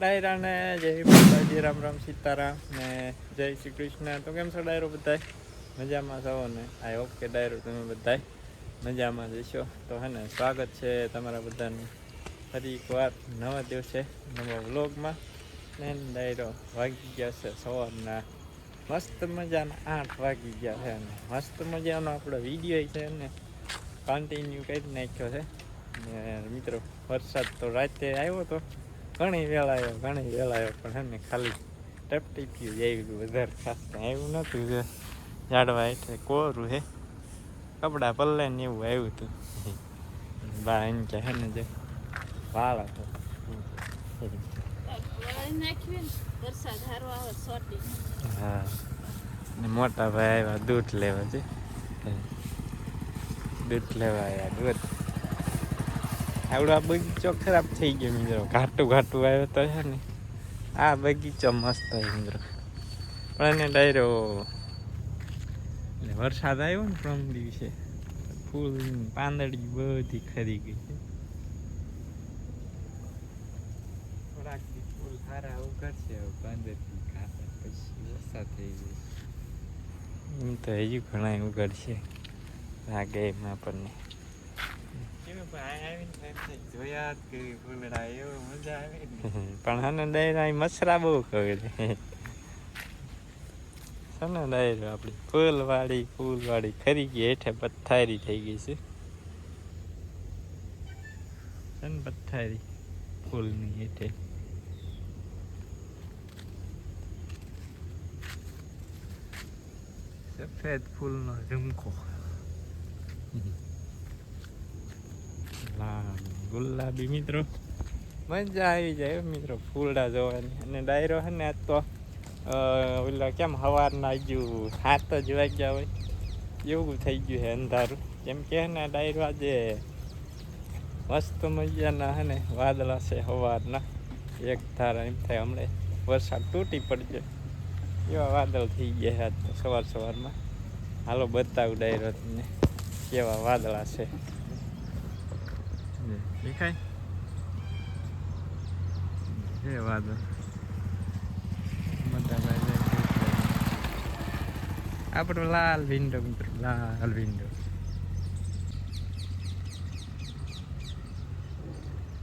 ડાયરાને જય માતાજી રામ રામ સીતારામ ને જય શ્રી કૃષ્ણ તો કેમ છો ડાયરો બધાય? મજામાં છો ને? આઈ હોપ કે ડાયરો તમે બધાય મજામાં જશો તો હે ને, સ્વાગત છે તમારા બધાનું. ફરી એકવાર નવા દિવસે, નવા વ્લોગમાં. ને ડાયરો વાગી ગયા છે સવારના. મસ્ત મજાના આઠ વાગી ગયા છે અને મસ્ત મજાનો આપણો વીડિયો છે ને કન્ટિન્યુ કરી નાખ્યો છે. ને મિત્રો, વરસાદ તો રાતે આવ્યો તો ઘણી વેળા આવ્યો ઘણી વેળા આવ્યો પણ હે ને ખાલી ટપટી પીયું આવ્યું વધારે ખાસ આવ્યું નહોતું જે ઝાડવા એટલે કોરું હે કપડાં પલ્લે ને એવું આવ્યું હતું બા એમ કે હે ને જે વાળ તો વાળી નાખ્યું ને વરસાદ હારો આવે સોટી. હા. ને મોટા ભાઈ આવ્યા દૂધ લેવા છે દૂધ લેવા આવ્યા દૂધ. આવડો આ બગીચો ખરાબ થઈ ગયો મિત્રો. ઘાટું ઘાટું આવ્યો તો છે ને. આ બગીચો મસ્ત હોય મિત્રો. પણ એને ડાયરો એટલે વરસાદ આવ્યો ને પ્રમ દિવસે, ફૂલ પાંદડી બધી ખરી ગઈ છે. થોડાક ફૂલ સારા ઉઘડશે હવે દી ખાતા પછી વરસાદ થઈ જશે. એમ તો હજુ ઘણા ઉઘડશે લાગે એમ આપણને જોયા જ કરી ફૂલડા એવો મજા આવે પણ હને ડાયરા મસરા બહુ કરે છે. ને ડાયરો આપણી ફૂલવાળી ફૂલવાળી ખરી ગઈ, હેઠે પથ્થારી થઈ ગઈ છે. છે પથ્થારી ફૂલની હેઠે. સફેદ ફૂલનો ઝુમકો. ગુલાબી મિત્રો. મજા આવી જાય મિત્રો, ફૂલડા જોવાની. અને ડાયરો છે ને આજ તો ઓલા કેમ સવારના હજુ સાત જ વાગ્યા હોય. એવું થઈ ગયું છે અંધારું. કેમ કે ને, ડાયરો આજે મસ્ત મજાના હે ને, વાદળા છે સવારના એક ધારા એમ થાય હમણે, વરસાદ તૂટી પડશે એવા વાદળ થઈ ગયા છે આજ તો સવાર સવારમાં. હાલો બતાવું ડાયરો તમને કેવા વાદળા છે. દેખાય છે વાદળ મોટાભાઈ આપણો લાલ વિન્ડો મિત્રો લાલ વિન્ડો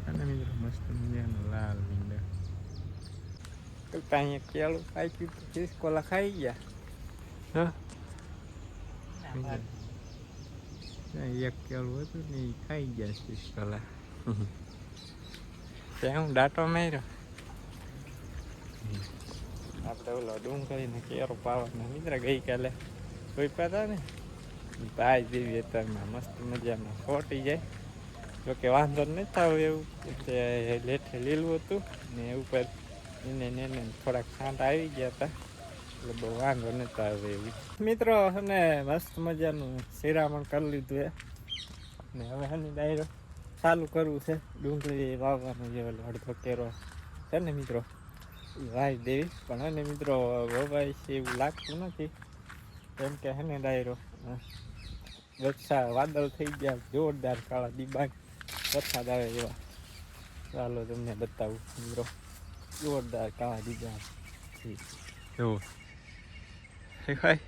અને મિત્રો મસ્ત મજાનો લાલ વિન્ડો તો કાંઈ કેળું પાક્યું તો ખિસકોલા ખાઈ ગયા હા ત્યાં એક કેળું હતું ને એ ખાઈ ગયા ખિસકોલા ત્યાં હું ડાટો માર્યો. આપણે ઓલો ડુંગળીને કેરો પાવાના મિત્ર ગઈકાલે કોઈ પાતા ને ભાઈ જેવી અત્યારમાં મસ્ત મજામાં ફોટી જાય. જોકે વાંધો નથી થાવ એવું કે લેઠે લીલું હતું ને ઉપર એને એને થોડાક છાંટ આવી ગયા હતા. એટલે બહુ વાંધો નતો આવે એવી. મિત્રો અને મસ્ત મજાનું શિરામણ કરી લીધું એ ને હવે હની ડાયરો. ચાલુ કરવું છે. ડુંગળી વાવવાનું જે અડધો કેરો છે ને મિત્રો વાવી દેવી. પણ હને મિત્રો, વવાય છે એવું લાગતું નથી. કેમ કે હને ડાયરો વચ્છા વાદળ થઈ ગયા, જોરદાર કાળા દિબાગ વરસાદ આવે એવા. ચાલો તમને બતાવું મિત્રો, જોરદાર કાળા દિબાગ જુઓ દેખાય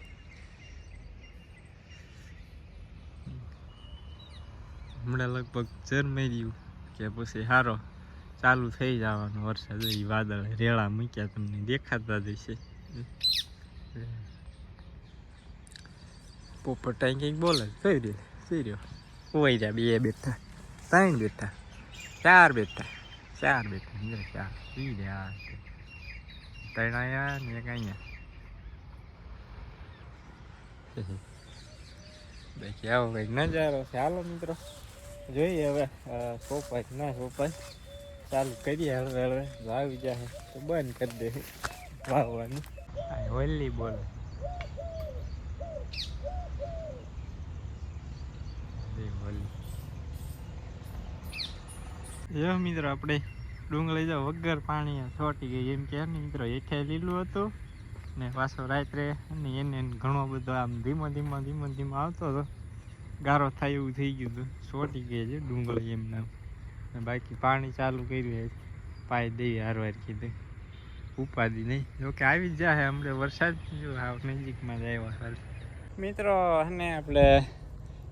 હમણાં લગભગ રહ્યું કે પછી સારો ચાલુ થઈ જવાનો વરસાદ એ વાદળ રેળા મૂક્યા તમને દેખાતા જ પોપટ અહીં કંઈક બોલે કઈ રીતે? કઈ રહ્યો? કોઈ રહ્યા બે બેઠા. ત્રણ બેઠા. ચાર બેઠા. ચાર બેઠા. ચાર. ઈ રહ્યા ત્રણ અહીંયા ને એક અહીંયા બાકી આવો કંઈક નજારો છે. હાલો મિત્રો. જોઈએ હવે સોપાય ના સોપાય ચાલુ કરીએ હળવે હળવે. વાવી જાય તો બંધ કરી દે વાવવાનું. હોલી બોલે. જો મિત્રો, આપણે ડુંગળી જો વગર પાણી છોટી ગઈ. એમ કે મિત્રો, હેઠે લીલું હતું ને પાછો રાત્રે એને ઘણો બધો આમ ધીમો ધીમો ધીમો ધીમો આવતો હતો. ગારો થાય એવું થઈ ગયું હતું. છોટી ગઈ છે ડુંગળી એમ નામ બાકી પાણી ચાલુ કર્યું છે. પાય દઈ હારવાર કીધું. ઉપાધિ નહીં. જોકે આવી જ જાય હમણાં વરસાદ. જો હાવ નજીકમાં જ આવ્યો હાલ. મિત્રો અને આપણે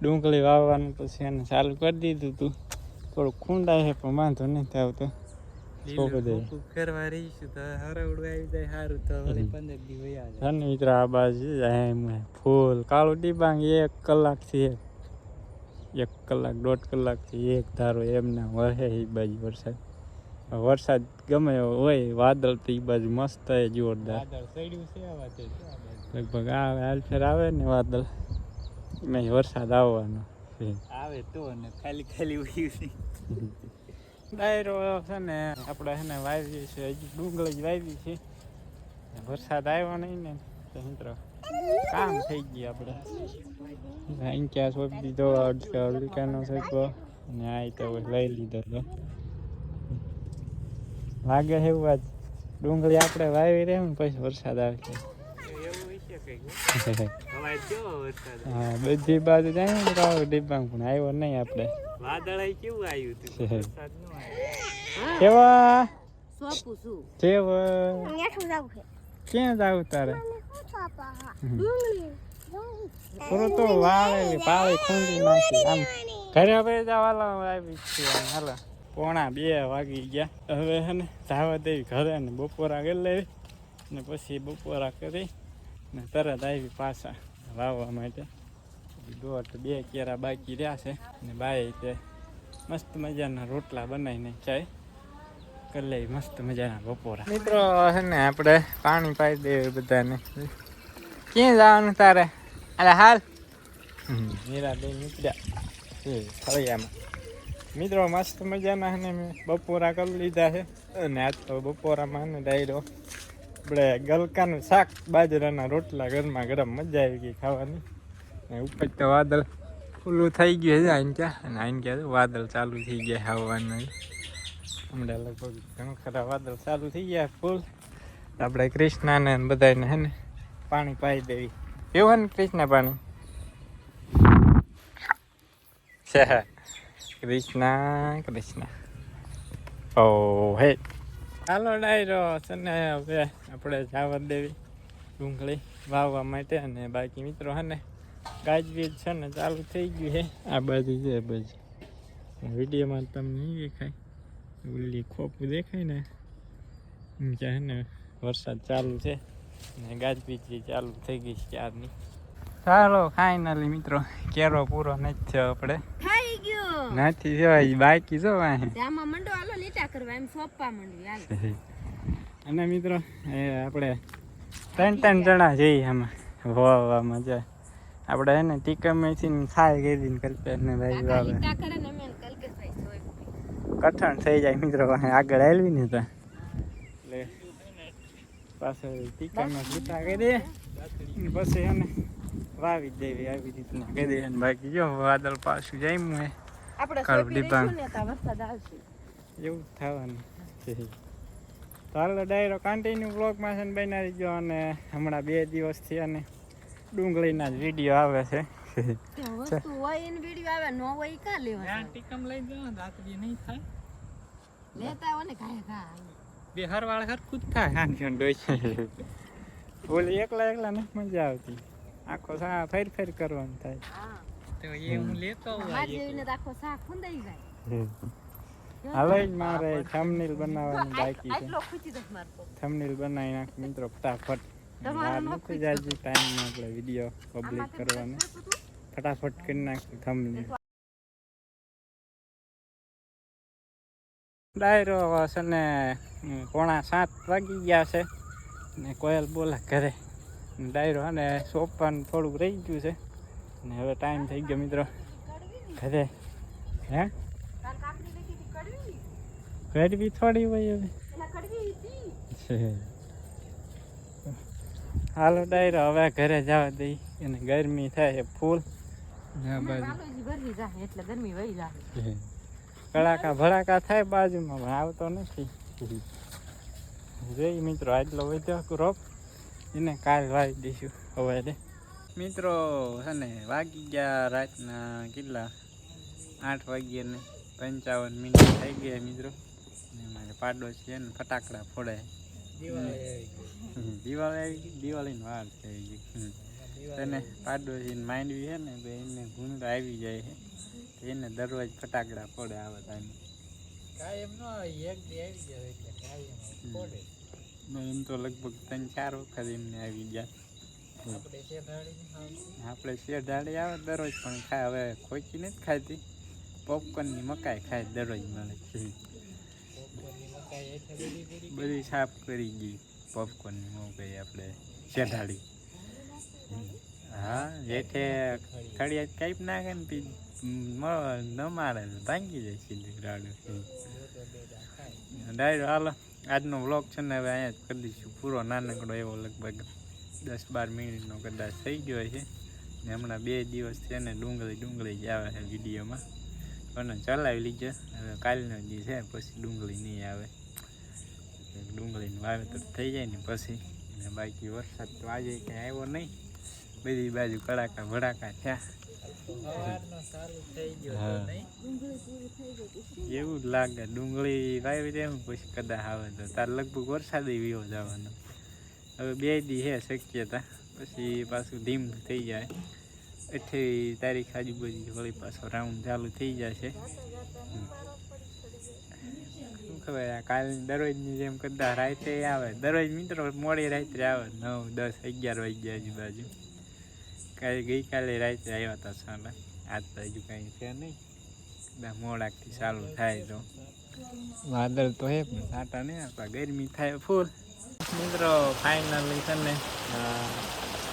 ડુંગળી વાવવાનું પછી એને ચાલુ કરી દીધું હતું થોડું ખૂંડા છે પણ વાંધો નથી આવતો આવી ફૂલ. કાળું ડિબાંગ એક કલાકથી એક. એક કલાક દોઢ કલાકથી એક ધારો એમને વહે એ બાજુ વરસાદ. વરસાદ ગમે હોય વાદળ તો એ બાજુ મસ્ત હે જોરદાર. લગભગ આવે હાલફેર આવે ને વાદળ નહીં વરસાદ આવવાનો આવે તો ને ખાલી ખાલી ઉડ્યું ડાયરો છે ને આપણે છે ને વાવી છે હજી ડુંગળી જ વાવી છે. વરસાદ આવ્યો નહીં ને મિત્રો કામ થઈ ગયું આપણે અહીં ક્યાં સોંપી દીધો અડકાનો સોંપ્યો અને આ તો લઈ લીધો તો. લાગે છે એવું આજ. ડુંગળી આપણે વાવી રહે ને પછી વરસાદ આવે છે. એવું હશે કંઈક હવે કેવો વરસાદ હા બધી બાજુ જાય ને તો આવો ડિબાંગ પણ આવ્યો નહીં આપણે. વાદળ કેવું આવ્યું હતું? કેવા? સોપું છું. કેવા? ક્યાં જાવ તારે? પૂરું તો વાળેલી પાળી ખૂંદી નાખી. આમ ઘરે હવે જવાલા આવી છે હાલો. પોણા બે વાગી ગયા. હવે હે ને ધાવા દેવી ઘરે ને બપોરા કરી લેવી ને પછી બપોરા કરી ને તરત આવી પાછા વાવવા માટે. દોઢ બે કેરા બાકી રહ્યા છે ને બાય તે મસ્ત મજાના રોટલા બનાવીને ચાય કરી મસ્ત મજાના બપોરા. મિત્રો છે ને આપણે પાણી પાઈ દઈએ બધાને. ક્યાં જવાનું તારે? અરે હાલ. મીરા બે નીકળ્યા. ફળિયામાં. મિત્રો, મસ્ત મજાના છે ને મેં બપોરા કરી લીધા છે અને આજ તો બપોરામાં ને ડાયરો. આપણે ગલકાનું શાક, બાજરાના રોટલા ગરમા ગરમ મજા આવી ગઈ ખાવાની. ને ઉપર તો વાદળ ખુલ્લું થઈ ગયું છે, આઈને ક્યાં? અને આઈને ક્યાં? વાદળ ચાલુ થઈ ગયા આવવાનું. હમણાં લગભગ ઘણા ખરા વાદળ ચાલુ થઈ ગયા, ફૂલ. આપણે કૃષ્ણાને બધાને હે ને પાણી પાઈ દેવી. પીવું ને કૃષ્ણ પાણી? કૃષ્ણ કૃષ્ણ. ઓ, હે. હાલો ડાયરો છે ને હવે આપણે જવા દેવી ડુંગળી વાવવા માટે અને બાકી મિત્રો હે ને ગાજવીજ છે ને ચાલુ થઈ ગયું છે આ બાજુ છે બાજુ. વિડીયોમાં તમને દેખાય. ઓલી ખોપું દેખાય ને એમ કે હે ને વરસાદ ચાલુ છે ને ગાજવીજ ચાલુ થઈ ગઈ છે ક્યારની. ચાલો ફાઇનલી મિત્રો કેરો પૂરો નથી થયો આપણે. થઈ ગયો. નથી થયો બાકી જો અહીં આમાં મંડો હાલો લીટા કરવા એમ સોપવા માંડ્યું હાલ. અને મિત્રો એ આપણે ત્રણ ત્રણ જણા જઈએ આમાં વાહ મજા આપણે એને ખાઈ ખાય કરી કલ્પેશ ને ભાઈ કાકા વાવે લીટા કરે ને મેં કલકેશભાઈ સોય કઠણ થઈ જાય મિત્રો. આગળ આવેલી ને તો. એટલે પાછળ ટીકામાં લીટા કરી દે. પછી એને વાવી દેવી આવી રીતના. કરી દે અને બાકી. જો વાદળ પાછું જાય હે. એવું જ થવાનું હાલો ડાયરો કન્ટિન્યુ બ્લોગમાં છે ને બનાવી ગયો અને હમણાં બે દિવસથી અને ડુંગળીના જ વીડિયો આવે છે. વસ્તુ હોય એને વીડિયો આવે ન હોય ઈ લેવા ટીકમ લઈ જાઓ દાંતડી નહીં થાય. લેતા હોય ને ઘાય ઘા બે હરવાળ હરખું જ થાય. હાંડી ડોઈ બોલી એકલા એકલા નથી મજા આવતી. આખો સા ફેર ફેર કરવાનું થાય. તો એ હું લેતો આવું આ જેવીને આખો શાક ખુંદાઈ જાય. જ મારે થમનેલ બનાવવાની બાકી છે. આટલો ખૂચી દસ મારતો થમનેલ બનાવી નાખ મિત્રો ફટાફટ. તમારો નથી જાજી ટાઈમ આપણે વીડિયો પબ્લિક કરવાનો. ફટાફટ કરી નાખી થમનેલ ડાયરો છે ને પોણા સાત વાગી ગયા છે. ને કોયલ બોલા ઘરે. ડાયરો અને સોંપવાનું થોડુંક રહી ગયું છે. ને હવે ટાઈમ થઈ ગયો મિત્રો. ઘરે. હે? કરવી થોડી હોય હવે. હાલો ડાયરો, હવે ઘરે જવા દઈ. અને ગરમી થાય ફૂલ. કડાકા ભડાકા થાય બાજુમાં પણ આવતો નથી. જોઈ મિત્રો આટલો વધ્યો ક્રોપ એને કાલ વાવી દઈશું હવે મિત્રો છે ને વાગી ગયા રાતના કેટલા? આઠ વાગ્યા ને પંચાવન મિનિટ થઈ ગયા મિત્રો. ને મારે પાડો છે ને ફટાકડા ફોડે હમ, દિવાળી આવી ગઈ દિવાળીનો વાર થઈ હજી. તેને પાડોશીને માંડવી છે ને તો એને ગુણ આવી જાય છે એને દરરોજ ફટાકડા પડે આવે ટાઈમે એમ તો લગભગ ત્રણ ચાર વખત એમને આવી ગયા આપણે શેઢાડી આવે દરરોજ પણ ખાય હવે ખોચી નથી ખાતી. પોપકોર્નની મકાઈ ખાય દરરોજ મળે બધી સાફ કરી ગઈ. પોપકોર્નની મકાઈ આપણે શેઢાડી હા જેઠે ખડિયાત કાંઈ નાખે ને પી ન મારે ભાંગી જાય સીધી રાડું. ડાયરો હાલો આજનો વ્લોગ છે ને હવે અહીંયા જ કરી દઈશું. પૂરો નાનકડો એવો લગભગ દસ બાર મિનિટનો કદાચ થઈ ગયો છે ને હમણાં બે દિવસ છે ને ડુંગળી ડુંગળી જ આવે છે વિડીયોમાં. અને ચલાવી લીધો હવે કાલનો જે છે પછી ડુંગળી નહીં આવે. ડુંગળીનું વાવેતર થઈ જાય ને પછી. ને બાકી વરસાદ તો આજે કંઈ આવ્યો નહીં. બધી બાજુ કડાકા ભડાકા થયા. એવું લાગે ડુંગળી વાવી દે પછી કદાચ આવે તો. તાર લગભગ વરસાદ વિયો જવાનો. હવે બે દી હે શક્યતા પછી પાછું ધીમ થઈ જાય. અઠ્યાવીસ તારીખ આજુબાજુ વળી પાછો રાઉન્ડ ચાલુ થઈ જશે. શું ખબર આ કાલ દરરોજની જેમ કદાચ રાત્રે આવે. દરરોજ મિત્રો મોડી રાત્રે આવે નવ દસ અગિયાર વાગ્યા આજુબાજુ. કાલે ગઈકાલે રાતે આવ્યા હતા સાલા આજ હજુ કાંઈ છે નહીં. કદાચ મોડાકથી ચાલુ થાય તો. વાદળ તો હે, પણ સાટા નહીં આપણા ગરમી થાય ફૂલ. મિત્રો ફાઇનલી છે ને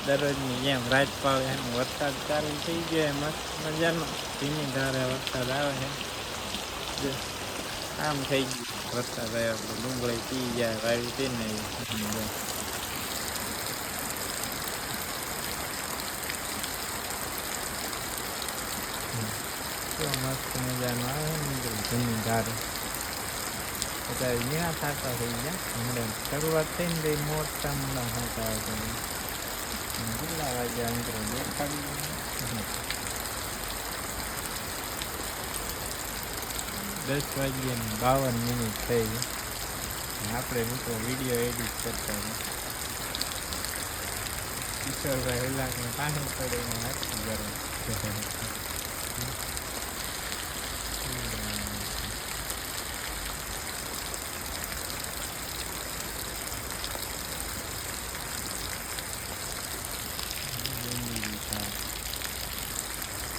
દરરોજની જેમ રાત પાવે એમ વરસાદ ચાલુ થઈ ગયો મસ્ત મજાનો. ધીમી ધારે વરસાદ આવે છે. આમ થઈ ગયું. વરસાદ આવ્યો ડુંગળી પી જાય વાવી તે ને એવી. જો. કેવો મસ્ત મજાનો આવે મિત્રો ધીમી ધારે અત્યારે ઝીણા થાતા થઈ ગયા હમણાં શરૂઆત થઈને એ મોટા મોટા થાતા છે કેટલા વાગ્યા મિત્રો દેખાડી દસ વાગ્યા બાવન મિનિટ થઈ ગઈ આપણે મિત્રો વીડિયો એડિટ કરતા હતા કિશોરભાઈ હેલાકને પાણી પડે નાખી ગરમી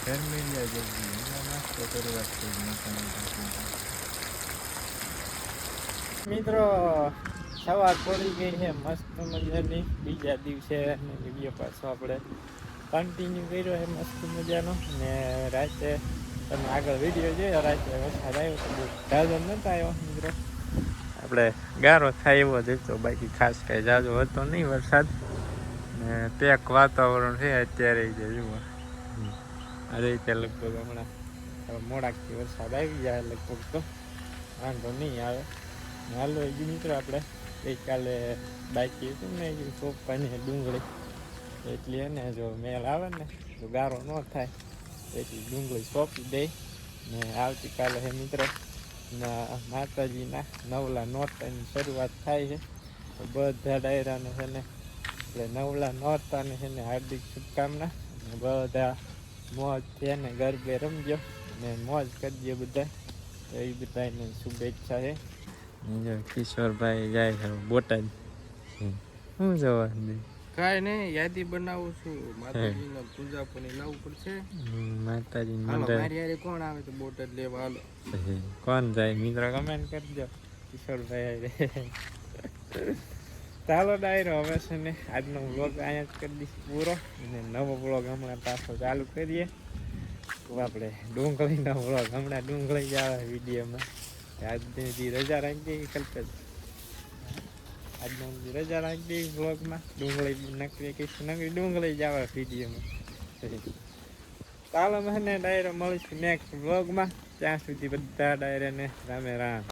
જાય જલ્દી એમાં નાસ્તો કરવા જ મિત્રો, સવાર પડી ગઈ છે, મસ્ત મજાની. બીજા દિવસે વીડિયો પાછો આપણે કન્ટિન્યુ કર્યો છે, મસ્ત મજાનો. ને રાતે તમે આગળ વીડિયો જોયો, રાતે વરસાદ આવ્યો તો બહુ જાજો નતો આવ્યો, મિત્રો. આપણે ગારો થાય એવો જ હતો, બાકી ખાસ કાંઈ જાજો હતો નહીં વરસાદ. ને પેક વાતાવરણ છે, અત્યારે જુઓ. હમ. આ લગભગ હમણાં હવે મોડાકથી વરસાદ આવી જાય લગભગ તો. વાંધો નહીં આવે. હાલો હજી મિત્રો આપણે. ગઈકાલે બાકી હતું ને એ સોપાની ડુંગળી. એટલી એને જો મેલ આવે ને તો ગારો ન થાય. એટલી ડુંગળી સોંપી દઈ. ને આવતીકાલે હે મિત્રો માતાજીના નવલા નોરતાની શરૂઆત થાય છે. તો બધા ડાયરાને છે ને, એટલે નવલા નોરતાને છે ને હાર્દિક શુભકામના. બધા મોજ છે ને ગરબે રમજો ને મોજ કરજો બધા. તો એ બધાને શુભેચ્છા છે. જો કિશોરભાઈ જાય છે બોટાદ. શું જવાનું કાંઈ નહીં યાદી બનાવું છું. માતાજીને પૂજા પણ લાવવું પડશે. માતાજી મારી યારે કોણ આવે તો બોટાદ લેવા? હાલો. કોણ જાય? મિત્રો કમેન્ટ કરજો. કિશોરભાઈ. ચાલો ડાયરો, હવે છે ને આજનો વ્લોગ અહીંયા જ કરી દઈશ પૂરો. અને નવો વ્લોગ હમણાં પાછો ચાલુ કરીએ. આપણે ડુંગળીનો વ્લોગ હમણાં ડુંગળી જ આવે વિડીયોમાં. આજની દી રજા રાખી દઈએ કલ્પેશ. આજનો રજા રાખી દઈએ વ્લોગમાં ડુંગળી નકરી કહીશ નકરી ડુંગળી જ આવે વિડીયોમાં. ચાલો મને ડાયરો મળીશું નેક્સ્ટ વ્લોગમાં ત્યાં સુધી બધા ડાયરાને રામે રામ.